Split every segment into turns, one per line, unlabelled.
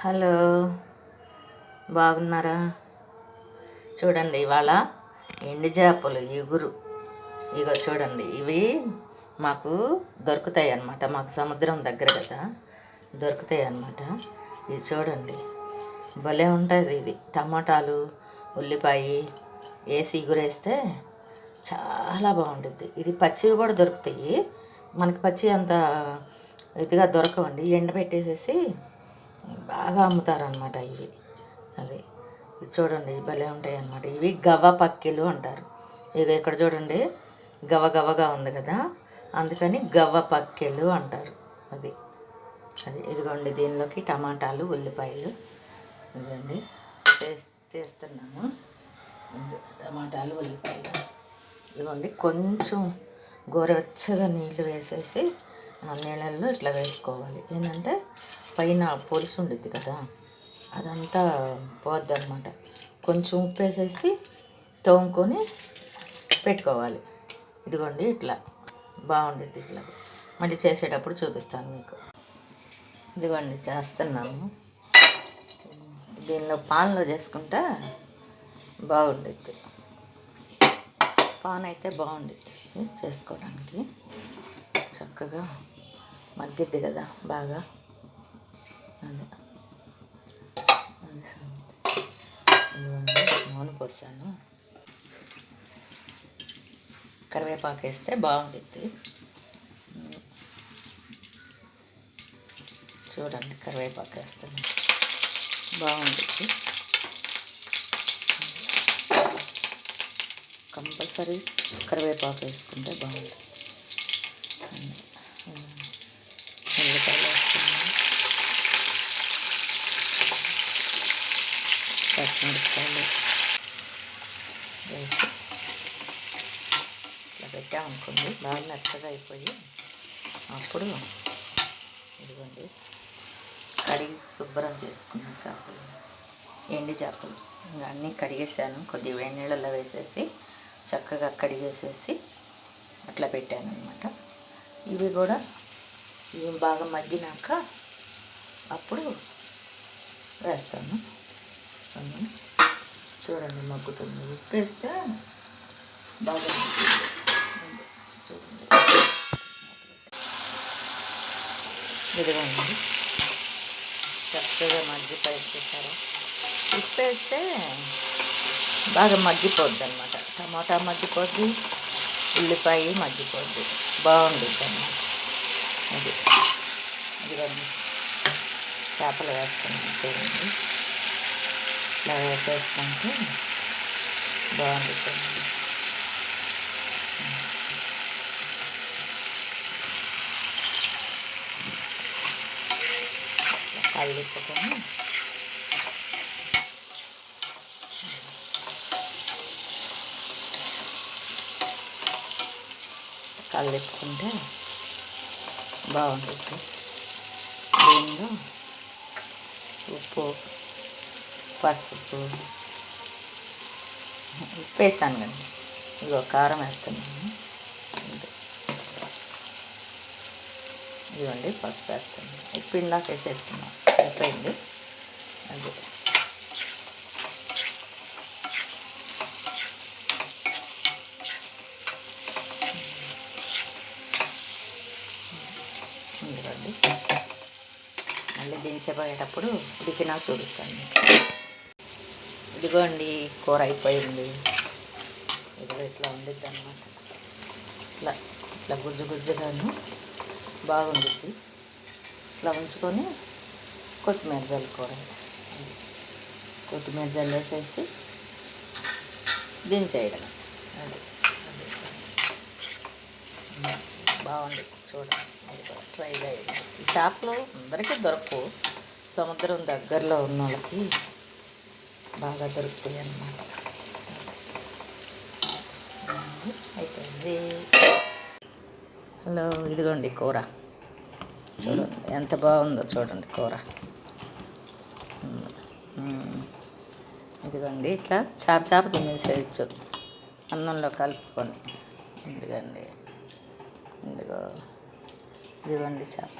Hello బాగున్నారా? చూడండి ఇవాళ ఎండు చేపలు ఎగురు. ఇగో చూడండి ఇవి మాకు దొరుకుతాయి అన్నమాట. మాకు సముద్రం దగ్గర కదా దొరుకుతాయి అన్నమాట. ఇది చూడండి భలే ఉంటుంది ఇది. టమాటాలు ఉల్లిపాయ వేసి ఎగురేస్తే చాలా బాగుంటుంది ఇది పచ్చివి కూడా దొరుకుతాయి. మనకి పచ్చి అంత ఇదిగా దొరకవండి. ఎండబెట్టేసేసి బాగా అమ్ముతారనమాట ఇవి. అది. ఇది చూడండి భలే ఉంటాయి అన్నమాట ఇవి గవ్వ పక్కిలు అంటారు. ఇక ఇక్కడ చూడండి గవ గవగా ఉంది కదా? అందుకని గవ్వ పక్కెలు అంటారు. అది. అది ఇదిగోండి దీనిలోకి టమాటాలు ఉల్లిపాయలు ఇదిగోండి తీస్తున్నాము చేస్తున్నాము. టమాటాలు ఉల్లిపాయలు. ఇదిగోండి కొంచెం గోరవెచ్చగా నీళ్ళు వేసేసి ఆ నీళ్ళల్లో ఇట్లా వేసుకోవాలి. ఏంటంటే పైన పులుసు ఉండిద్ది కదా అదంతా పోద్ది అనమాట కొంచెం ఉప్పు వేసేసి తోముకొని పెట్టుకోవాలి. ఇదిగోండి ఇట్లా బాగుండిద్ది ఇట్లా. మళ్ళీ చేసేటప్పుడు చూపిస్తాను మీకు. ఇదిగోండి చేస్తున్నాము దీనిలో పాన్లో చేసుకుంటా బాగుండిద్ది. పాన్ అయితే బాగుండిద్ది చేసుకోవడానికి. చక్కగా మగ్గిద్ది కదా బాగా. అదే. నూనె పోసాను. కరివేపాకు వేస్తే బాగుంటుంది చూడండి కరివేపాకు వేస్తాను. బాగుంటుంది కంపల్సరీ కరివేపాకు వేసుకుంటే బాగుంటుంది ఉల్లిపాయలు వేస్తున్నాను పచ్చిమిరపకాయలు వేసి ఇట్లా పెట్టామనుకోండి బాగా మెత్తగా అయిపోయి అప్పుడు ఇదిగోండి కడిగి శుభ్రం చేసుకున్న చేపలు ఎండి చేపలు ఇంకా అన్నీ కడిగేసాను కొద్దిగా వేడి నీళ్ళలో వేసేసి చక్కగా కడిగేసేసి అట్లా పెట్టాను అనమాట ఇవి కూడా ఇవి బాగా మగ్గినాక అప్పుడు వేస్తాను అవును. చూడండి మగ్గుతుంది ఉప్పు వేస్తే బాగా చూడండి ఇదిగోండి చక్కగా మగ్గిపోయి చూసారా ఉప్పు వేస్తే బాగా మగ్గిపోద్ది అనమాట టమాటా మగ్గిపోద్ది ఉల్లిపాయ మగ్గిపోద్ది. బాగుంటుంది అన్నమాట అది ఇదిగోండి. చేపలు వేస్తాను చూడండి. ఇట్లా వేసేసుకుంటే బాగుంటుంది కలిపుకొని కలిపుకుంటే బాగుంటుంది. దీనిలో ఉప్పు పసుపు. ఉప్పు వేసాను కదా ఇదిగో కారం వేస్తున్నాను. ఇదిగోండి పసుపు వేస్తాను ఉప్పు ఇందాక వేసేసుకున్నాం అయిపోయింది. అది. మళ్ళీ దించబోయేటప్పుడు ఉడికినా చూపిస్తాను ఇదిగోండి కూర అయిపోయింది. ఇదిగో ఇట్లా ఉండిద్ది అనమాట ఇట్లా ఇట్లా గుజ్జు గుజ్జుగాను బాగుండిద్ది. ఇట్లా ఉంచుకొని కొత్తిమీర చల్లుకోవడం కొత్తిమీర చల్లేసేసి దించేయడం. అది బాగుంది చూడండి. ట్రై చేయండి. ఈ చేపలు అందరికీ దొరకవు. సముద్రం దగ్గరలో ఉన్న వాళ్ళకి బాగా దొరుకుతాయి అన్నమాట. అయిపోయింది. హలో ఇదిగోండి కూర. చూడండి ఎంత బాగుందో చూడండి కూర. ఇదిగోండి ఇట్లా చేప చేప తినేసేయచ్చు. అన్నంలో కలుపుకొని. ఇదిగోండి. ఇదిగో ఇదిగోండి చేప.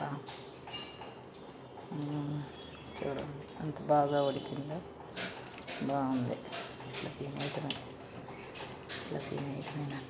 చూడండి అంత బాగా ఉడికిందో. బాగుంది. ఇట్లా తినేయటమే ఇట్లా తినేయటమేనమాట